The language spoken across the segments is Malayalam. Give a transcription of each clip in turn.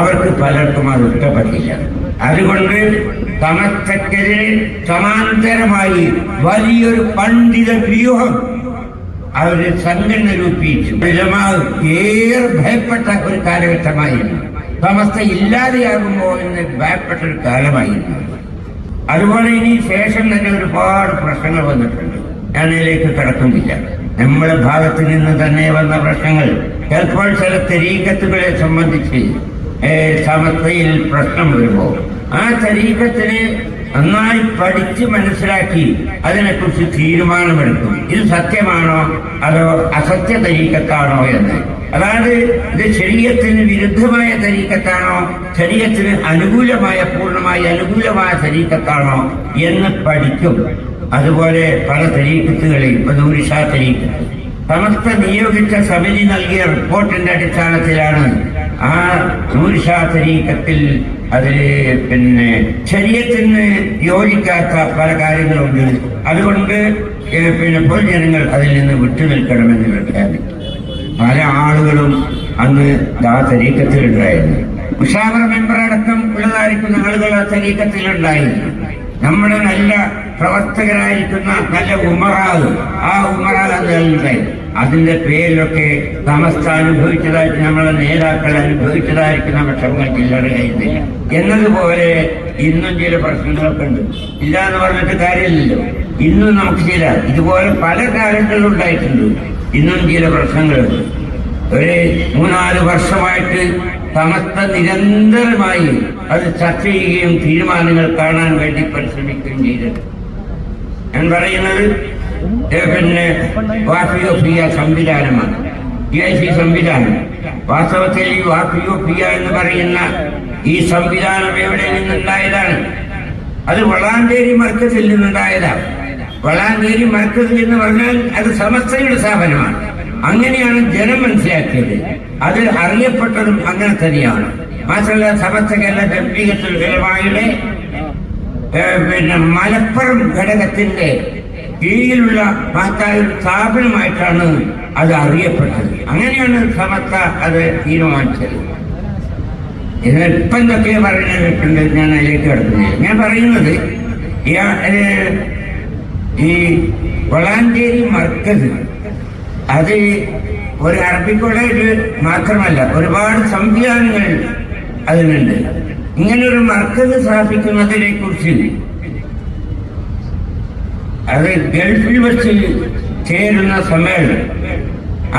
അവർക്ക് പലർക്കും അത് ഇഷ്ടപ്പെട്ടില്ല. അതുകൊണ്ട് സമസ്തക്കെതിരെ സമാന്തരമായി വലിയൊരു പണ്ഡിത വ്യൂഹം അവർ സംഘടന രൂപീകരിച്ചു ഏറെ ഭയപ്പെട്ട ഒരു കാലഘട്ടമായിരുന്നു. സമസ്ത ഇല്ലാതെയാകുമോ എന്ന് ഭയപ്പെട്ട ഒരു കാലമായിരുന്നു. അതുപോലെ ഇനി ശേഷം തന്നെ ഒരുപാട് പ്രശ്നങ്ങൾ വന്നിട്ടുണ്ട്. ഞാനതിലേക്ക് കടക്കുന്നില്ല. നമ്മുടെ ഭാഗത്ത് നിന്ന് തന്നെ വന്ന പ്രശ്നങ്ങൾ. ചിലപ്പോൾ ചില തെരീക്കത്തുകളെ സംബന്ധിച്ച് സമസ്തയിൽ പ്രശ്നം വരുമ്പോൾ ആ തരീക്കത്തിന് നന്നായി പഠിച്ച് മനസ്സിലാക്കി അതിനെക്കുറിച്ച് തീരുമാനമെടുക്കും. ഇത് സത്യമാണോ അതോ അസത്യ തരീക്കത്താണോ എന്ന്? അതായത് ഇത് ശരീരത്തിന് വിരുദ്ധമായ തരീക്കത്താണോ? ശരീരത്തിന് അനുകൂലമായ പൂർണമായി അനുകൂലമായ തരീക്കത്താണോ എന്ന് പഠിക്കും. അതുപോലെ പല തരീക്കത്തുകളെയും ഇപ്പൊ നൂരിഷാ തരീക്കത്ത്. സമസ്ത നിയോഗിച്ച സമിതി നൽകിയ റിപ്പോർട്ടിന്റെ അടിസ്ഥാനത്തിലാണ് ആ നൂരിഷാ തരീക്കത്തിൽ അതിൽ പിന്നെ ശരീരത്തിന് യോജിക്കാത്ത പല കാര്യങ്ങളുണ്ട് അതുകൊണ്ട് പിന്നെ പൊതുജനങ്ങൾ അതിൽ നിന്ന് വിട്ടുനിൽക്കണമെന്ന് വിളിക്കാൻ പല ആളുകളും അന്ന് ആ തരീക്കത്തിലുണ്ടായിരുന്നു. ഉണ്ടായിരുന്നു മെമ്പർ അടക്കം ഉള്ളതായിരിക്കുന്ന ആളുകൾ ആ തരീക്കത്തിൽ ഉണ്ടായിരുന്നു നമ്മുടെ നല്ല പ്രവർത്തകരായിരിക്കുന്ന നല്ല ഉമറാവ് ആ ഉമറാവ് അതിലുണ്ടായിരുന്നു അതിന്റെ പേരിലൊക്കെ സമസ്ത അനുഭവിച്ചതായിട്ട് നമ്മളെ നേതാക്കൾ അനുഭവിച്ചതായിരിക്കുന്ന വിഷമങ്ങൾ ചില്ലറയായിരുന്നില്ല എന്നതുപോലെ ഇന്നും ചില പ്രശ്നങ്ങളൊക്കെ ഉണ്ട് ഇല്ല എന്ന് പറഞ്ഞിട്ട് കാര്യമില്ലല്ലോ. ഇന്നും നമുക്ക് ചില ഇതുപോലെ പല കാലങ്ങളിലും ഉണ്ടായിട്ടുണ്ട്. ഇന്നും ചില പ്രശ്നങ്ങളുണ്ട്. ഒരു മൂന്നാൽ വർഷമായിട്ട് സമസ്ത നിരന്തരമായി അത് ചർച്ച ചെയ്യുകയും തീരുമാനങ്ങൾ കാണാൻ വേണ്ടി പരിശ്രമിക്കുകയും ചെയ്തിട്ടുണ്ട് ഞാൻ പറയുന്നത് പിന്നെ വാഫിയോഫിയ സംവിധാനമാണ്. പി ഐ സി സംവിധാനം. വാസ്തവത്തിൽ ഈ വാഫിയോഫിയ എന്ന് പറയുന്ന ഈ സംവിധാനം എവിടെ നിന്നുണ്ടായതാണ്? അത് വളാഞ്ചേരി മർക്കസിൽ നിന്നുണ്ടായതാണ് വളാഞ്ചേരി മർക്കസ് എന്ന് പറഞ്ഞാൽ അത് സമസ്തയുടെ സ്ഥാപനമാണ്. അങ്ങനെയാണ് ജനം മനസ്സിലാക്കിയത്. അത് അറിയപ്പെട്ടതും അങ്ങനെ തന്നെയാണ്. മാത്രമല്ല സമസ്ത കേരള ജംപീകത്തിൽ പിന്നെ മലപ്പുറം ഘടകത്തിന്റെ കീഴിലുള്ള ഒരു സ്ഥാപനമായിട്ടാണ് അത് അറിയപ്പെട്ടത്. അങ്ങനെയാണ് സമസ്ത അത് തീരുമാനിച്ചത്. ഇതിനിപ്പം എന്തൊക്കെ പറയുന്നുണ്ട് ഞാൻ അതിലേക്ക് കിടക്കുന്നില്ല. ഞാൻ പറയുന്നത് ഈ വളാഞ്ചേരി മർക്കസ് അത് ഒരു അറബി കോളേജ് മാത്രമല്ല ഒരുപാട് സംവിധാനങ്ങൾ അതിനുണ്ട്. ഇങ്ങനെ ഒരു മർക്കസ് സ്ഥാപിക്കുന്നതിനെ കുറിച്ച് അത് ഗൾഫിൽ വെച്ച് ചേരുന്ന സമ്മേളനം.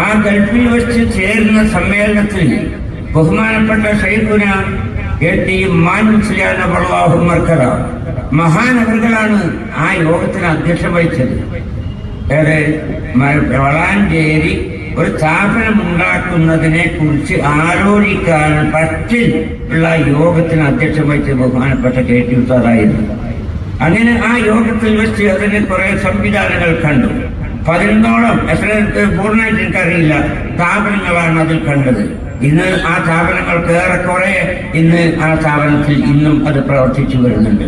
ആ ഗൾഫിൽ വെച്ച് ചേരുന്ന സമ്മേളനത്തിൽ ബഹുമാനപ്പെട്ട ഷെയ്ഖുന എ ടി മാൻസിലാന വള്ളാഹു മർക്കറ മഹാനഗറുകളാണ് ആ യോഗത്തിന് അധ്യക്ഷം വഹിച്ചത്. ഏറെ വളാഞ്ചേരി ഒരു സ്ഥാപനം ഉണ്ടാക്കുന്നതിനെ കുറിച്ച് ആലോചിക്കാൻ പറ്റിൽ ഉള്ള യോഗത്തിന് അധ്യക്ഷം വഹിച്ച ബഹുമാനപ്പെട്ട കെ ടി ഉസ്താദായിരുന്നു. അങ്ങനെ ആ യോഗത്തിൽ വെച്ച് അതിന് കുറെ സംവിധാനങ്ങൾ കണ്ടു. പതിനൊന്നോളം എത്ര പൂർണമായിട്ട് എനിക്കറിയില്ല. സ്ഥാപനങ്ങളാണ് അതിൽ കണ്ടത്. ഇന്ന് ആ സ്ഥാപനങ്ങൾക്ക് ഏറെക്കുറെ ഇന്ന് ആ സ്ഥാപനത്തിൽ ഇന്നും അത് പ്രവർത്തിച്ചു വരുന്നുണ്ട്.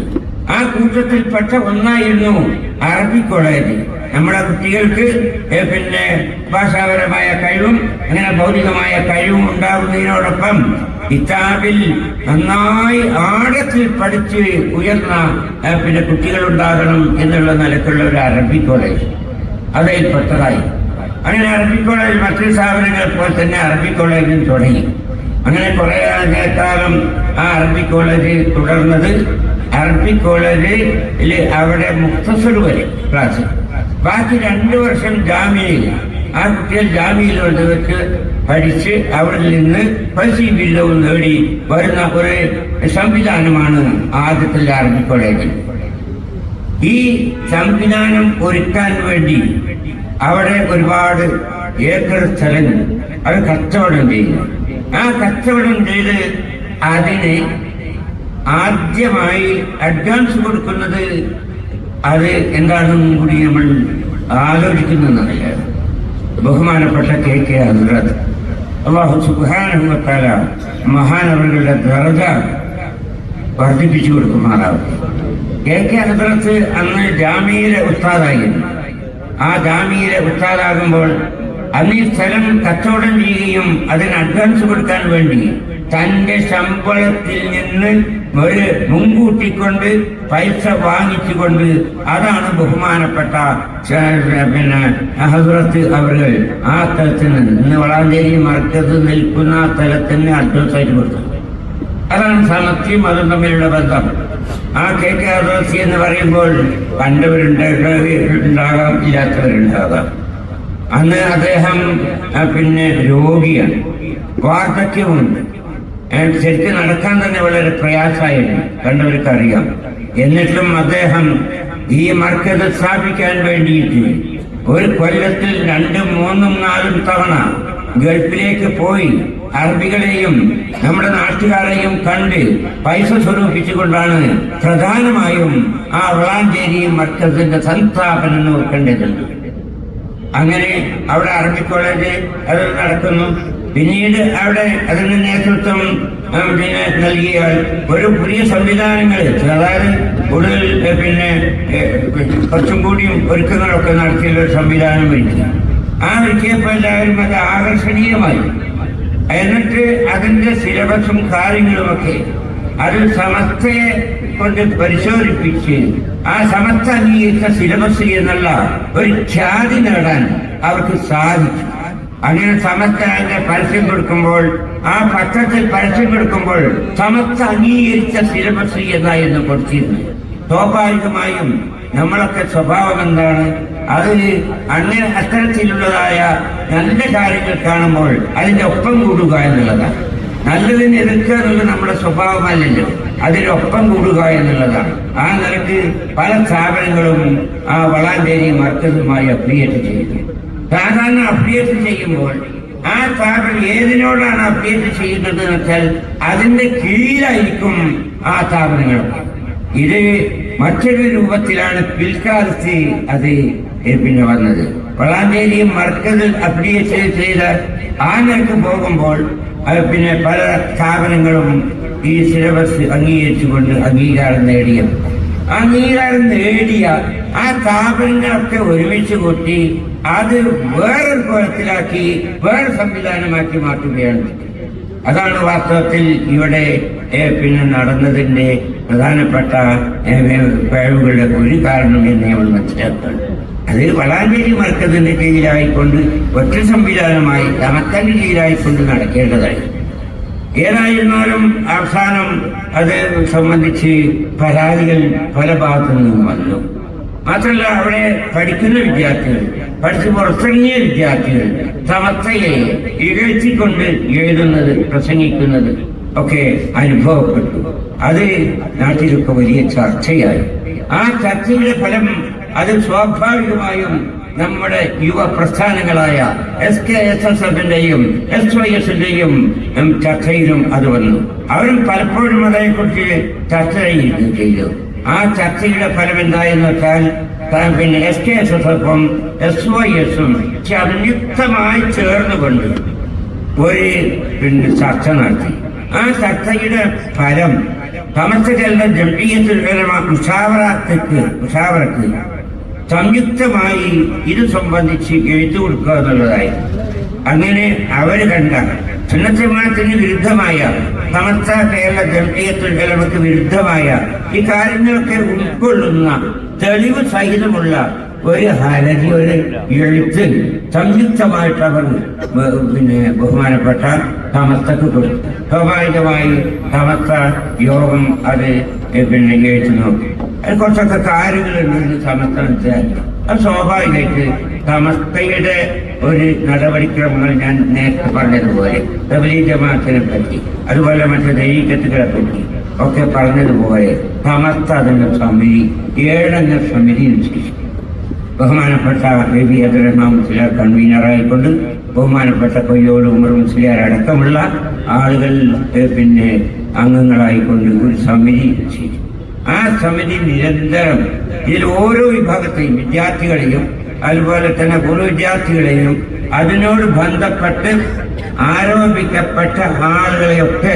ആ കൂട്ടത്തിൽപ്പെട്ട ഒന്നായിരുന്നു അറബി കോളേജ്. നമ്മുടെ കുട്ടികൾക്ക് പിന്നെ ഭാഷാപരമായ കഴിവും അങ്ങനെ ഭൗതികമായ കഴിവും ഉണ്ടാകുന്നതിനോടൊപ്പം കിതാബിൽ നന്നായി ആഴത്തിൽ പഠിച്ച് ഉയർന്ന പിന്നെ കുട്ടികളുണ്ടാകണം എന്നുള്ള നിലക്കുള്ള ഒരു അറബി കോളേജ്. അതിൽപ്പെട്ടതായി അങ്ങനെ അറബി കോളേജ് മറ്റു സ്ഥാപനങ്ങളെ പോലെ തന്നെ അറബി കോളേജിൽ തുടങ്ങി. അങ്ങനെ കുറെ കാലം ആ അറബി കോളേജ് തുടർന്നത്. അറബി കോളേജിൽ അവിടെ മുക്തസർ വരെ ക്ലാസ്. ബാക്കി രണ്ടു വർഷം ജാമ്യയിൽ ആ കുട്ടിയെ ജാമ്യയിൽ വെച്ച് പഠിച്ച് അവിടെ നിന്ന് പൈസ ബിരുദവും നേടി വരുന്ന ഒരു സംവിധാനമാണ് ആദ്യത്തിൽ അറബി കോളേജിൽ ഈ സംവിധാനം ഒരുക്കാൻ വേണ്ടി അവിടെ ഒരുപാട് ഏക്കർ സ്ഥലങ്ങൾ അത് കച്ചവടം ചെയ്യുന്നു ആ കച്ചവടം ചെയ്ത് അതിന് ആദ്യമായി അഡ്വാൻസ് കൊടുക്കുന്നത് അത് എന്താണെന്നും കൂടി നമ്മൾ ആലോചിക്കുന്നതല്ല. ബഹുമാനപ്പെട്ട കെ കെ ഹസ്രത് അള്ളാഹു സുബാനുഭവത്താല മഹാനവരുടെ ദർജ വർദ്ധിപ്പിച്ചു കൊടുക്കുമാറാവട്ടെ. കെ കെ ഹസ്രത്ത് അന്ന് ജാമിയിലെ ഉസ്താദായിരുന്നു. ആ ജാമിയിലെ ഉസ്താദാകുമ്പോൾ അന്ന് ഈ സ്ഥലം കച്ചവടം ചെയ്യുകയും അതിന് അഡ്വാൻസ് കൊടുക്കാൻ വേണ്ടി തന്റെ ശമ്പളത്തിൽ നിന്ന് മുൻകൂട്ടിക്കൊണ്ട് പൈസ വാങ്ങിച്ചുകൊണ്ട് അതാണ് ബഹുമാനപ്പെട്ട പിന്നെ ഹസ്രത്ത് അവർ ആ സ്ഥലത്തിന് ഇന്ന് വളാഞ്ചേരി മർക്കത്ത് നിൽക്കുന്ന ആ സ്ഥലത്തിന് അഡ്വസൈറ്റ് കൊടുത്തത് അതാണ് സമത്യം അതും തമ്മിലുള്ള ബന്ധം. ആ കെ കെ അദോസി എന്ന് പറയുമ്പോൾ കണ്ടവരുണ്ടാകാം ഇല്ലാത്തവരുണ്ടാകാം. അന്ന് അദ്ദേഹം പിന്നെ രോഗിയാണ്. വാർദ്ധക്യമുണ്ട് ശരിക്കും നടക്കാൻ തന്നെ വളരെ പ്രയാസമായിരുന്നു. കണ്ടവർക്ക് അറിയാം എന്നിട്ടും അദ്ദേഹം ഈ മർക്കത് സ്ഥാപിക്കാൻ വേണ്ടിയിട്ട് ഒരു കൊല്ലത്തിൽ രണ്ടും മൂന്നും നാലും തവണ ഗൾഫിലേക്ക് പോയി അറബികളെയും നമ്മുടെ നാട്ടുകാരെയും കണ്ട് പൈസ സ്വരൂപിച്ചുകൊണ്ടാണ് പ്രധാനമായും ആ വളാഞ്ചേരി മർക്കസിന്റെ സംസ്ഥാപനം നോക്കേണ്ടതുണ്ട് അങ്ങനെ അവിടെ അറബി കോളേജ് അത് നടക്കുന്നു. പിന്നീട് അവിടെ അതിന്റെ നേതൃത്വം പിന്നെ നൽകിയാൽ ഒരു പുതിയ സംവിധാനങ്ങൾ അതായത് കൂടുതൽ പിന്നെ കുറച്ചും കൂടിയും ഒരുക്കങ്ങളൊക്കെ നടത്തിയ ഒരു സംവിധാനം വരിക ആ ഒരുക്കിയപ്പോൾ എല്ലാവരും അത് ആകർഷണീയമായി. എന്നിട്ട് അതിന്റെ സിലബസും കാര്യങ്ങളുമൊക്കെ അത് സമസ്തയെ കൊണ്ട് പരിശോധിപ്പിച്ച് ആ സമസ്ത അംഗീകരിച്ച സിലബസ് എന്നുള്ള ഒരു ഖ്യാതി നേടാൻ അവർക്ക് സാധിച്ചു. അങ്ങനെ സമസ്ത അതിന്റെ പരസ്യം കൊടുക്കുമ്പോൾ ആ പത്രത്തിൽ പരസ്യം കൊടുക്കുമ്പോൾ സമസ്ത അംഗീകരിച്ച സിലബസ് എന്നായിരുന്നു കൊടുത്തിരുന്നത്? സ്വാഭാവികമായും നമ്മളൊക്കെ സ്വഭാവം എന്താണ്? അത് അങ്ങനെ അത്തരത്തിലുള്ളതായ നല്ല കാര്യങ്ങൾ കാണുമ്പോൾ അതിന്റെ ഒപ്പം കൂടുക എന്നുള്ളതാണ്. നല്ലതിന് എതിർക്കുക എന്നുള്ളത് നമ്മുടെ സ്വഭാവമല്ലല്ലോ. അതിനൊപ്പം കൂടുക എന്നുള്ളതാണ്. ആ നിലയ്ക്ക് പല സ്ഥാപനങ്ങളും ആ വളാഞ്ചേരി മർക്കസുമായി അപ്രിയേറ്റ് ചെയ്യുന്നു സാധാരണ അപ്ഡേറ്റ് ചെയ്യുമ്പോൾ ആ താപൻ ഏതിനോടാണ് അപ്ഡേറ്റ് ചെയ്യുന്നത് എന്ന് വെച്ചാൽ അതിന്റെ കീഴിലായിരിക്കും ആ താപനങ്ങൾ. ഇത് മറ്റൊരു രൂപത്തിലാണ് പിൽക്കാലത്ത് അത് പിന്നെ വന്നത്. വളാഞ്ചേരി മർക്കസിൽ അപ്രിയേറ്റ് ചെയ്ത ആ നിരക്ക് പോകുമ്പോൾ പിന്നെ പല സ്ഥാപനങ്ങളും ഈ സിലബസ് അംഗീകരിച്ചുകൊണ്ട് അംഗീകാരം നേടിയ അംഗീകാരം നേടിയ ആ സ്ഥാപനങ്ങളൊക്കെ ഒരുമിച്ച് കൂട്ടി അത് വേറൊരു കോലത്തിലാക്കി വേറെ സംവിധാനമാക്കി മാറ്റുകയാണ്. അതാണ് വാസ്തവത്തിൽ ഇവിടെ പിന്നെ നടന്നതിന്റെ പ്രധാനപ്പെട്ട പിഴവുകളുടെ ഒരു കാരണം എന്ന് നമ്മൾ മനസ്സിലാക്കണം അത് വളാഞ്ചേരി മർക്കത്തിന്റെ കീഴിലായിക്കൊണ്ട് ഒറ്റ സംവിധാനമായി തമക്കന്റെ കീഴിലായിക്കൊണ്ട് നടക്കേണ്ടതായി. ഏതായിരുന്നാലും അവസാനം അത് സംബന്ധിച്ച് പരാതികൾ പല ഭാഗത്തു നിന്നും വന്നു. മാത്രമല്ല അവിടെ പഠിക്കുന്ന വിദ്യാർത്ഥികൾ പഠിച്ച് പുറത്തിറങ്ങിയ വിദ്യാർത്ഥികൾ സമസ്തയെ ഇകഴ്ത്തിക്കൊണ്ട് എഴുതുന്നത് പ്രസംഗിക്കുന്നത് ഒക്കെ അനുഭവപ്പെട്ടു. അത് നാട്ടിലൊക്കെ വലിയ ചർച്ചയായി. ആ ചർച്ചയുടെ ഫലം അത് സ്വാഭാവികമായും നമ്മുടെ യുവ പ്രസ്ഥാനങ്ങളായ എസ് കെ എസ് എസ് എഫിന്റെയും എസ് വൈ എസിന്റെയും ചർച്ചയിലും അത് വന്നു. അവരും പലപ്പോഴും അതേക്കുറിച്ച് ചർച്ച ചെയ്തു ആ ചർച്ചയുടെ ഫലം എന്തായെന്ന് വെച്ചാൽ പിന്നെ എസ് കെ എസ് എസ് എഫും എസ് വൈ എസും സംയുക്തമായി ചേർന്നുകൊണ്ട് ഒരു പിന്നെ ചർച്ച നടത്തി. ആ ചർച്ചയുടെ ഫലം സമസ്തകളുടെ ജംഇയ്യത്തുൽ ഉഷാവറക്ക് സംയുക്തമായി ഇത് സംബന്ധിച്ച് എഴുത്തു കൊടുക്കുക എന്നുള്ളതായി. അങ്ങനെ അവർ കണ്ട ചിന്നത്തിന് വിരുദ്ധമായ സമസ്ത കേരള ജംഇയ്യത്തുൽ ഉലമക്ക് വിരുദ്ധമായ ഈ കാര്യങ്ങളൊക്കെ ഉൾക്കൊള്ളുന്ന തെളിവ് സഹിതമുള്ള ഒരു ഹരജി ഒരു എഴുത്ത് സംയുക്തമായിട്ട് അവർ പിന്നെ ബഹുമാനപ്പെട്ട തമസ്തക്ക് കൊടുത്തു. സ്വാഭാവികമായി തമസ്ത യോഗം അത് പിന്നെ കേട്ടു നോക്കി. അത് കുറച്ചൊക്കെ കാര്യങ്ങളുണ്ടെന്ന് സമസ്ത മനസ്സിലാക്കി അത് സ്വാഭാവികമായിട്ട് സമസ്തയുടെ ഒരു നടപടിക്രമങ്ങൾ ഞാൻ നേരത്തെ പറഞ്ഞതുപോലെ തബലീ ജമാഅത്തിനെ പറ്റി അതുപോലെ മറ്റു ദൈവീകത്തുകളെ പറ്റി ഒക്കെ പറഞ്ഞതുപോലെ സമസ്ത അതിന്റെ സമിതി ഏഴംഗ സമിതി നിശ്ചയിച്ചു. ബഹുമാനപ്പെട്ട ബേബി അബ്ദുറഹ്മാൻ മുസ്ലിയാർ കൺവീനറായിക്കൊണ്ട് ബഹുമാനപ്പെട്ട കൊയ്യോട് ഉമർ മുസ്ലിയാർ അടക്കമുള്ള ആളുകൾ പിന്നെ അംഗങ്ങളായിക്കൊണ്ട് ഒരു സമിതി ചെയ്തു ആ സമിതി നിരന്തരം ഇതിൽ ഓരോ വിഭാഗത്തെയും വിദ്യാർത്ഥികളെയും അതുപോലെ തന്നെ പൂർവ വിദ്യാർത്ഥികളെയും അതിനോട് ബന്ധപ്പെട്ട് ആരോപിക്കപ്പെട്ട ആളുകളെയൊക്കെ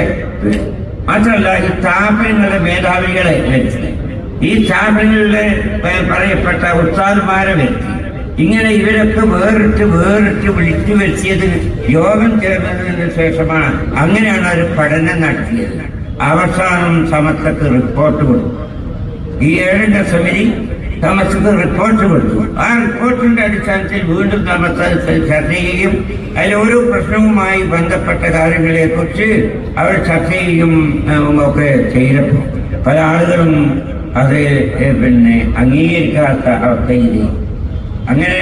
മാത്രമല്ല ഈ സ്ഥാപനങ്ങളുടെ മേധാവികളെ വരുത്തി. ഈ സ്ഥാപനങ്ങളിലെ പറയപ്പെട്ട ഉസ്താദുമാരെ വരുത്തി. ഇങ്ങനെ ഇവരൊക്കെ വേറിട്ട് വേറിട്ട് വിളിച്ചു വരുത്തിയത് യോഗം ചേർന്നതിന് ശേഷമാണ് അങ്ങനെയാണ് അവർ പഠനം നടത്തിയത്. അവസാനം സമസ്തക്ക് റിപ്പോർട്ട് കൊടുത്തു. ഈ ഏഴിന്റെ സമിതി താമസക്ക് റിപ്പോർട്ട് കൊടുത്തു ആ റിപ്പോർട്ടിന്റെ അടിസ്ഥാനത്തിൽ വീണ്ടും താമസ ചർച്ച ചെയ്യുകയും അതിൽ ഓരോ പ്രശ്നവുമായി ബന്ധപ്പെട്ട കാര്യങ്ങളെ കുറിച്ച് അവർ ചർച്ച ചെയ്യുകയും ഉം, ഒക്കെ ചെയ്തപ്പോൾ പല ആളുകളും അത് പിന്നെ അംഗീകരിക്കാത്ത അവസ്ഥയിൽ അങ്ങനെ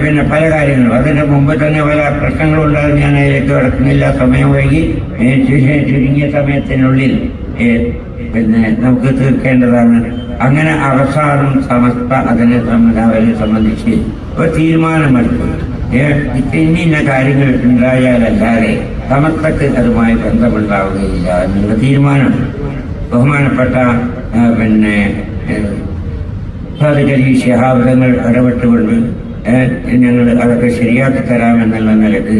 പിന്നെ പല കാര്യങ്ങളും. അതിന്റെ മുമ്പ് തന്നെ പല പ്രശ്നങ്ങളുണ്ടാകും ഞാൻ അതിലേക്ക് കിടക്കുന്നില്ല. സമയം വൈകി. ചുരുങ്ങിയ സമയത്തിനുള്ളിൽ പിന്നെ നമുക്ക് തീർക്കേണ്ടതാണ്. അങ്ങനെ അവസാനം സമസ്ത അതിനെ സംബന്ധിച്ച് അവരെ സംബന്ധിച്ച് ഒരു തീരുമാനമെടുത്തു. ഏ, ഇന്ന കാര്യങ്ങൾ ഉണ്ടായാലല്ലാതെ സമസ്തക്ക് അതുമായി ബന്ധമുണ്ടാവുകയില്ല എന്നുള്ള തീരുമാനം. ബഹുമാനപ്പെട്ട പിന്നെ ഏ, സാധിക്കലി ശഹാബ്ദങ്ങൾ ഇടപെട്ടുകൊണ്ട് ഞങ്ങൾ അതൊക്കെ ശരിയാക്കി തരാമെന്നുള്ള നിലയ്ക്ക്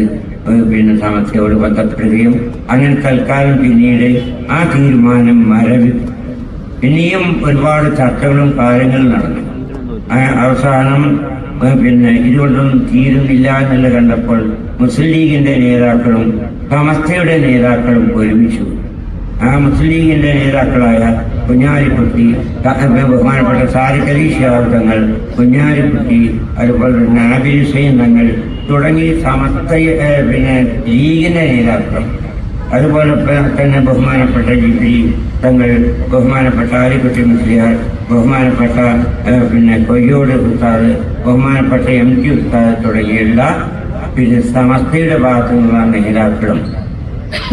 പിന്നെ സമസ്യയോട് ബന്ധപ്പെടുകയും അങ്ങനെ തൽക്കാലം പിന്നീട് ആ തീരുമാനം മരവി പിന്നെയും ഒരുപാട് ചർച്ചകളും കാര്യങ്ങളും നടന്നു അവസാനം പിന്നെ ഇതുകൊണ്ടൊന്നും തീരുന്നില്ല എന്നുള്ള കണ്ടപ്പോൾ മുസ്ലിം ലീഗിന്റെ നേതാക്കളും സമസ്തയുടെ നേതാക്കളും ഒരുമിച്ചു. ആ മുസ്ലിം ലീഗിന്റെ നേതാക്കളായ കുഞ്ഞാലിക്കുട്ടി ബഹുമാനപ്പെട്ട സാരിഖ് അലി തങ്ങൾ കുഞ്ഞാലിക്കുട്ടി അതുപോലെ തന്നെ ആബിൽ ഹുസൈൻ തങ്ങൾ തുടങ്ങി സമസ്ത പിന്നെ ലീഗിന്റെ നേതാക്കളും അതുപോലെ തന്നെ ബഹുമാനപ്പെട്ട ജി പി തങ്ങൾ ബഹുമാനപ്പെട്ട ആലിക്കുട്ടി മുസ്ലിയാർ ബഹുമാനപ്പെട്ട പിന്നെ കൊയ്യോട് ഉസ്താദ് ബഹുമാനപ്പെട്ട എം ടി ഉസ്താദ് തുടങ്ങിയുള്ള പിന്നെ സമസ്തയുടെ ഭാഗത്തു നിന്നുള്ള നേതാക്കളും.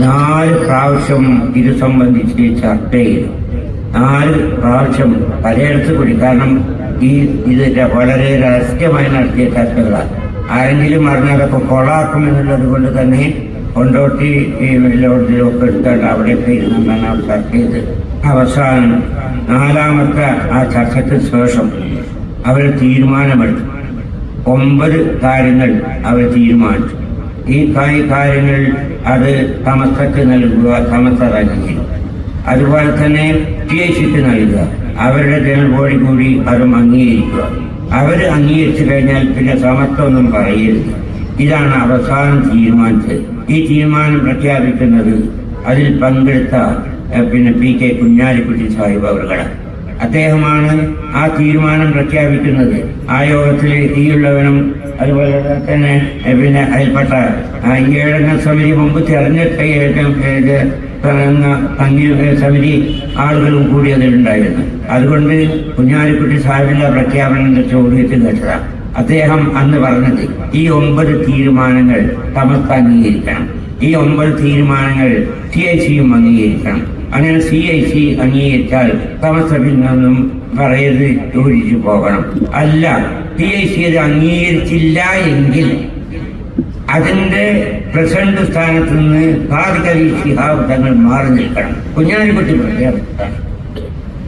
നാല് പ്രാവശ്യം ഇത് സംബന്ധിച്ച് ചർച്ച ചെയ്തു നാല് പ്രാവശ്യം പലയിടത്ത് കൂടി. കാരണം ഈ ഇത് വളരെ രഹസ്യമായി നടത്തിയ ചർച്ചകളാണ്. ആരെങ്കിലും അറിഞ്ഞതൊക്കെ കൊളാക്കുമെന്നുള്ളത് കൊണ്ട് തന്നെ കൊണ്ടോട്ടി ഈ ലോഡ്ജിലൊക്കെ എടുത്താണ് അവിടെയൊക്കെ ഇരുന്നാണ് അവർ ചർച്ച ചെയ്ത് അവസാനം നാലാമത്തെ ആ ചർച്ചയ്ക്ക് ശേഷം അവർ തീരുമാനമെടുത്തു. ഒമ്പത് കാര്യങ്ങൾ അവർ തീരുമാനിച്ചു. ഈ കാര്യങ്ങൾ അത് സമസ്തക്ക് നൽകുക സമസ്ത നൽകി അതുപോലെ തന്നെ പി എച്ച് സിക്ക് നൽകുക. അവരുടെ ജനറൽ ബോഡി കൂടി അതും അംഗീകരിക്കുക. അവർ അംഗീകരിച്ചു കഴിഞ്ഞാൽ പിന്നെ സമത്വമൊന്നും പറയരുത്. ഇതാണ് അവസാനം തീരുമാനിച്ചത് ഈ തീരുമാനം പ്രഖ്യാപിക്കുന്നത് അതിൽ പങ്കെടുത്ത പിന്നെ പി കെ കുഞ്ഞാലിക്കുട്ടി സാഹിബ് അവർകളാണ് അദ്ദേഹമാണ് ആ തീരുമാനം പ്രഖ്യാപിക്കുന്നത്. ആ യോഗത്തിൽ ഈയുള്ളവനും അതുപോലെ തന്നെ പിന്നെ അതിൽപ്പെട്ട ഈ ഏഴംഗ സമിതി മുമ്പ് തെരഞ്ഞെടുത്ത സമിതി ആളുകളും കൂടി അതിലുണ്ടായിരുന്നു. അതുകൊണ്ട് കുഞ്ഞാലിക്കുട്ടി സാഹിബിന്റെ പ്രഖ്യാപനം ചോദ്യത്തിൽ വെച്ചതാണ്. അദ്ദേഹം അന്ന് പറഞ്ഞത് ഈ ഒമ്പത് തീരുമാനങ്ങൾ സമസ്ത അംഗീകരിക്കണം. ഈ ഒമ്പത് തീരുമാനങ്ങൾ സി ഐ സിയും അംഗീകരിക്കണം. അങ്ങനെ സി ഐ സി അംഗീകരിച്ചാൽ സമസ്തയിൽ നിന്നും പറയത് ഒഴിച്ചു പോകണം. അല്ല സി ഐ സി അത് അംഗീകരിച്ചില്ല എങ്കിൽ അതിന്റെ പ്രസിഡന്റ് സ്ഥാനത്ത് നിന്ന് സാധിക്കലി ശിഹാബ് തങ്ങൾ മാറി നിൽക്കണം. കുഞ്ഞാലിക്കുട്ടി പ്രഖ്യാപിച്ചാണ്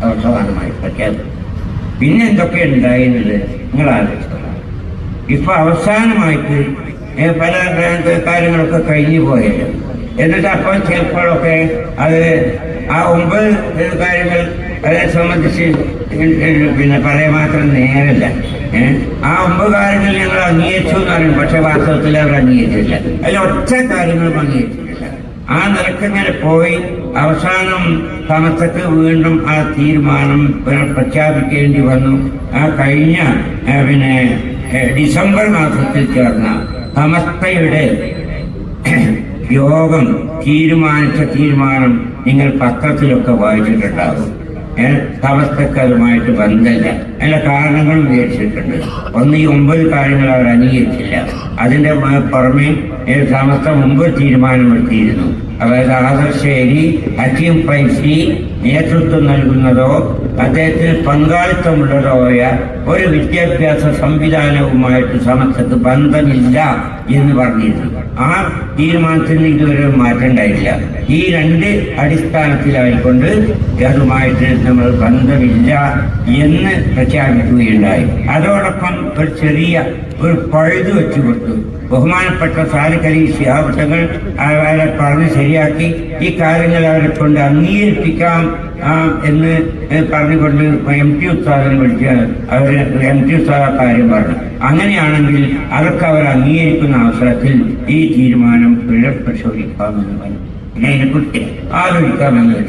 അവസാനമായി പ്രഖ്യാപിച്ചു പിന്നെ എന്തൊക്കെ ഉണ്ടായിരുന്നത്? നിങ്ങൾ ആലോചിക്കണം ഇപ്പൊ അവസാനമായിട്ട് പല കാര്യങ്ങളൊക്കെ കഴിഞ്ഞു പോയല്ലോ എന്നിട്ട് അപ്പോൾ ചിലപ്പോഴൊക്കെ അത് ആ ഒമ്പത് കാര്യങ്ങൾ അതിനെ സംബന്ധിച്ച് പിന്നെ പറയാൻ മാത്രം നേരല്ല. ആ ഒമ്പത് കാര്യങ്ങൾ ഞങ്ങൾ അംഗീകരിച്ചു എന്ന് പറയും പക്ഷെ വാസ്തവത്തിൽ അവർ അംഗീകരിച്ചില്ല. അതിൽ ഒറ്റ കാര്യങ്ങളും അംഗീകരിച്ചിട്ടില്ല. ആ നിരക്കിങ്ങനെ പോയി. അവസാനം സമസ്തക്ക് വീണ്ടും ആ തീരുമാനം പ്രഖ്യാപിക്കേണ്ടി വന്നു. ആ കഴിഞ്ഞ പിന്നെ ഡിസംബർ മാസത്തിൽ ചേർന്ന സമസ്തയുടെ യോഗം തീരുമാനിച്ച തീരുമാനം നിങ്ങൾ പത്രത്തിലൊക്കെ വായിച്ചിട്ടുണ്ടാകും. സമസ്തക്ക് അതുമായിട്ട് ബന്ധമില്ല. അതിന്റെ കാരണങ്ങൾ വിവരിച്ചിട്ടുണ്ട് ഒന്ന് ഈ ഒമ്പത് കാര്യങ്ങൾ അവർ അംഗീകരിച്ചില്ല. അതിന്റെ പുറമെ സമസ്ത മുമ്പ് തീരുമാനമെടുത്തിയിരുന്നു അതായത് ആദർശേരി ഹക്കീം പൈസി നേതൃത്വം നൽകുന്നതോ അദ്ദേഹത്തിന് പങ്കാളിത്തമുള്ളതോ ആയ ഒരു വിദ്യാഭ്യാസ സംവിധാനവുമായിട്ട് സമസ്തക്ക് ബന്ധമില്ല എന്ന് പറഞ്ഞിരുന്നു. ആ തീരുമാനത്തിന് ഇതുവരെ മാറ്റം ഉണ്ടായില്ല ഈ രണ്ട് അടിസ്ഥാനത്തിലായിക്കൊണ്ട് അതുമായിട്ട് നമ്മൾ ബന്ധമില്ല എന്ന് പ്രഖ്യാപിക്കുകയുണ്ടായി. അതോടൊപ്പം ഒരു ചെറിയ ഒരു പഴുതു വെച്ചു കൊടുത്തു. ബഹുമാനപ്പെട്ട സാലിക്കലി ശിഹാബത്തങ്ങൾ അവരെ പറഞ്ഞ് ശരിയാക്കി. ഈ കാര്യങ്ങൾ അവരെ കൊണ്ട് അംഗീകരിപ്പിക്കാം എന്ന് പറഞ്ഞുകൊണ്ട് എം ടി ഉത്സാഹം വിളിച്ച് അവർ എം ടി ഉത്സാഹ കാര്യം പറഞ്ഞു. അങ്ങനെയാണെങ്കിൽ അതൊക്കെ അവർ അംഗീകരിക്കുന്ന അവസരത്തിൽ ഈ തീരുമാനം പുനഃപരിശോധിക്കാമെന്ന് പറഞ്ഞു. പിന്നെ അതിനെക്കുറിച്ച് ആലോചിക്കാമെന്ന്.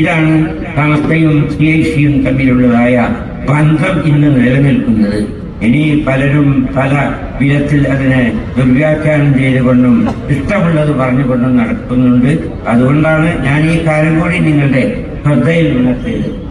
ഇതാണ് സമസ്തയും സി ഐ സിയും തമ്മിലുള്ളതായ ബന്ധം ഇന്ന് നിലനിൽക്കുന്നത്. ഇനി പലരും പല വിധത്തിൽ അതിനെ ദുർവ്യാഖ്യാനം ചെയ്തുകൊണ്ടും ഇഷ്ടമുള്ളത് പറഞ്ഞുകൊണ്ടും നടക്കുന്നുണ്ട്. അതുകൊണ്ടാണ് ഞാൻ ഈ കാര്യം കൂടി നിങ്ങളുടെ ശ്രദ്ധയിൽ ഉണർത്തിയത്.